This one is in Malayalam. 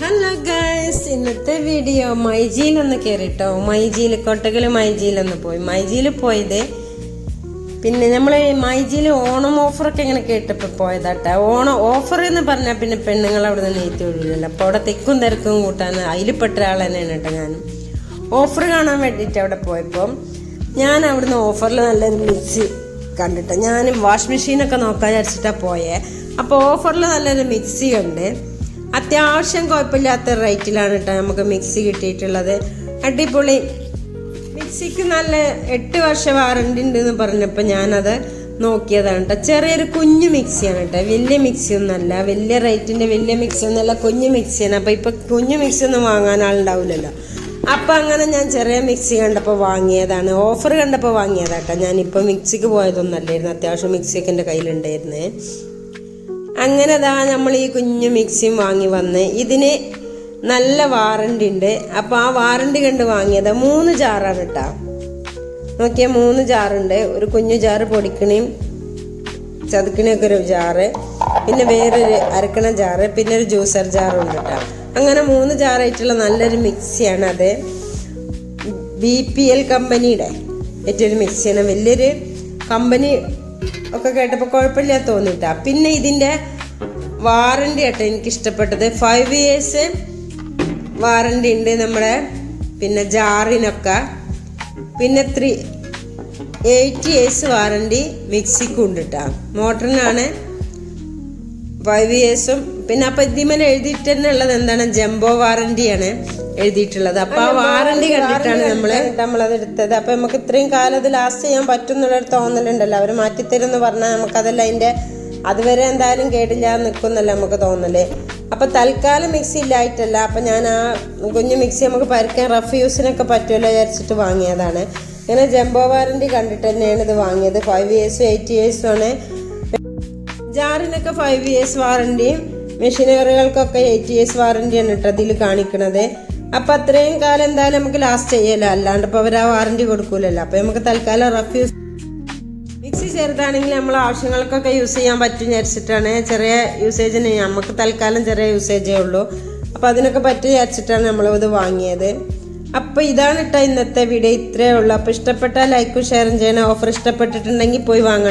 ഹലോ ഗൈസ് ഇന്നത്തെ വീഡിയോ മൈജിയിലൊന്ന് കയറിട്ടോ മൈജിയിൽ കൊട്ടകൽ മൈജിയിലൊന്ന് പോയി. മൈജിയിൽ പോയത് പിന്നെ നമ്മൾ മൈജിയിൽ ഓണം ഓഫറൊക്കെ ഇങ്ങനെ കേട്ടപ്പോൾ പോയതാട്ടെ. ഓണം ഓഫർ എന്ന് പറഞ്ഞാൽ പിന്നെ പെണ്ണുങ്ങൾ അവിടെ നിന്ന് ഒഴിവില്ലല്ലോ. അപ്പോൾ അവിടെ തിക്കും തിരക്കും കൂട്ടാൻ അതിൽപ്പെട്ട പെട്ട ആൾ തന്നെയാണ് കേട്ടോ ഞാൻ ഓഫർ കാണാൻ വേണ്ടിയിട്ട് അവിടെ പോയപ്പോൾ ഞാൻ അവിടുന്ന് ഓഫറിൽ നല്ലൊരു മിക്സി കണ്ടിട്ട്. ഞാൻ വാഷിംഗ് മെഷീനൊക്കെ നോക്കാൻ വിചാരിച്ചിട്ടാണ് പോയേ. അപ്പോൾ ഓഫറിൽ നല്ലൊരു മിക്സി ഉണ്ട് അത്യാവശ്യം കുഴപ്പമില്ലാത്ത റേറ്റിലാണ് കേട്ടോ നമുക്ക് മിക്സി കിട്ടിയിട്ടുള്ളത്. അടിപൊളി. മിക്സിക്ക് നല്ല എട്ട് വർഷ വാറണ്ടി ഉണ്ട് എന്ന് പറഞ്ഞപ്പോൾ ഞാനത് നോക്കിയതാണ് കേട്ടോ. ചെറിയൊരു കുഞ്ഞു മിക്സിയാണ് കേട്ടോ. വലിയ മിക്സി ഒന്നല്ല വലിയ റേറ്റിന്റെ വലിയ മിക്സി ഒന്നല്ല കുഞ്ഞു മിക്സിയാണ്. അപ്പോൾ ഇപ്പോൾ കുഞ്ഞു മിക്സി ഒന്നും വാങ്ങാൻ ആളുണ്ടാവില്ലല്ലോ. അപ്പം അങ്ങനെ ഞാൻ ചെറിയ മിക്സി കണ്ടപ്പോൾ വാങ്ങിയതാണ്. ഓഫർ കണ്ടപ്പോൾ വാങ്ങിയതാട്ടോ ഞാനിപ്പോൾ മിക്സിക്ക് പോയതൊന്നല്ലായിരുന്നു. അത്യാവശ്യം മിക്സിയൊക്കെ എന്റെ കയ്യിലുണ്ടായിരുന്നേ. അങ്ങനെ ദാ നമ്മൾ ഈ കുഞ്ഞു മിക്സിയും വാങ്ങി വന്ന് ഇതിന് നല്ല വാറണ്ടി ഉണ്ട്. അപ്പോൾ ആ വാറണ്ടി കണ്ട് വാങ്ങിയത് മൂന്ന് ജാറാണ് കേട്ടോ നോക്കിയാൽ മൂന്ന് ജാറുണ്ട്. ഒരു കുഞ്ഞു ജാറ് പൊടിക്കണയും ചതുക്കണയൊക്കെ ഒരു ജാറ്. പിന്നെ വേറൊരു അരക്കണ ജാറ്. പിന്നെ ഒരു ജ്യൂസർ ജാറും ഉണ്ട് കേട്ടോ അങ്ങനെ മൂന്ന് ജാറായിട്ടുള്ള നല്ലൊരു മിക്സിയാണ് അത്. ബി പി എൽ കമ്പനിയുടെ ഏറ്റവും മിക്സിയാണ്. വലിയൊരു കമ്പനി ഒക്കെ കേട്ടപ്പോൾ കുഴപ്പമില്ല തോന്നിട്ടാ പിന്നെ ഇതിന്റെ വാറണ്ടി ആട്ടോ എനിക്ക് ഇഷ്ടപ്പെട്ടത് ഫൈവ് ഇയേഴ്സ് വാറണ്ടി ഉണ്ട് നമ്മുടെ പിന്നെ ജാറിനൊക്കെ. പിന്നെ ത്രീ എയ്റ്റ് ഇയേഴ്സ് വാറണ്ടി മിക്സിക്കും ഉണ്ട് കേട്ടോ മോട്ടറിനാണ് ഫൈവ് ഇയേഴ്സും പിന്നെ അപ്പം ഇതിമേൽ എഴുതിയിട്ട് എന്താണ്? ജംബോ വാറണ്ടിയാണ് എഴുതിയിട്ടുള്ളത്. അപ്പൊ ആ വാറണ്ടി കണ്ടിട്ടാണ് നമ്മൾ നമ്മളത് എടുത്തത് അപ്പൊ നമുക്ക് ഇത്രയും കാലം അത് ലാസ്റ്റ് ചെയ്യാൻ പറ്റും എന്നുള്ളൊരു തോന്നലുണ്ടല്ലോ. അവർ മാറ്റിത്തരും എന്ന് പറഞ്ഞാൽ നമുക്കതല്ല അതിന്റെ അതുവരെ എന്തായാലും കേടില്ല നിൽക്കുന്നല്ലേ നമുക്ക് തോന്നൽ. അപ്പൊ തൽക്കാലം മിക്സി ഇല്ലായിട്ടല്ല. അപ്പൊ ഞാൻ ആ കുഞ്ഞു മിക്സി നമുക്ക് പരക്കാൻ റഫ് യൂസിനൊക്കെ പറ്റുമല്ലോ വിചാരിച്ചിട്ട് വാങ്ങിയതാണ്. ഇങ്ങനെ ജംബോ വാറണ്ടി കണ്ടിട്ട് തന്നെയാണ് ഇത് വാങ്ങിയത്. ഫൈവ് ഇയേഴ്സും എയ്റ്റ് ഇയേഴ്സും ആണ്. ജാറിനൊക്കെ ഫൈവ് ഇയേഴ്സ് വാറണ്ടിയും മെഷീനറികൾക്കൊക്കെ എയ്റ്റ് ഇയേഴ്സ് വാറണ്ടിയാണ് കേട്ടോ അതിൽ കാണിക്കണത്. അപ്പൊ അത്രയും കാലം എന്തായാലും നമുക്ക് ലാസ്റ്റ് ചെയ്യല്ലോ അല്ലാണ്ട് ഇപ്പൊ അവർ ആ വാറണ്ടി കൊടുക്കൂലല്ലോ. അപ്പൊ നമുക്ക് തൽക്കാലം റഫ് യൂസ് മിക്സി ചെറുതാണെങ്കിൽ നമ്മൾ ആവശ്യങ്ങൾക്കൊക്കെ യൂസ് ചെയ്യാൻ പറ്റും വിചാരിച്ചിട്ടാണ്. ചെറിയ യൂസേജിന് നമുക്ക് തൽക്കാലം ചെറിയ യൂസേജേ ഉള്ളൂ. അപ്പോൾ അതിനൊക്കെ പറ്റും വിചാരിച്ചിട്ടാണ് നമ്മൾ ഇത് വാങ്ങിയത്. അപ്പോൾ ഇതാണ് കേട്ടോ ഇന്നത്തെ വീഡിയോ ഇത്രയേ ഉള്ളൂ. അപ്പോൾ ഇഷ്ടപ്പെട്ടാൽ ലൈക്കും ഷെയറും ചെയ്യണം. ഓഫർ ഇഷ്ടപ്പെട്ടിട്ടുണ്ടെങ്കിൽ പോയി വാങ്ങണം.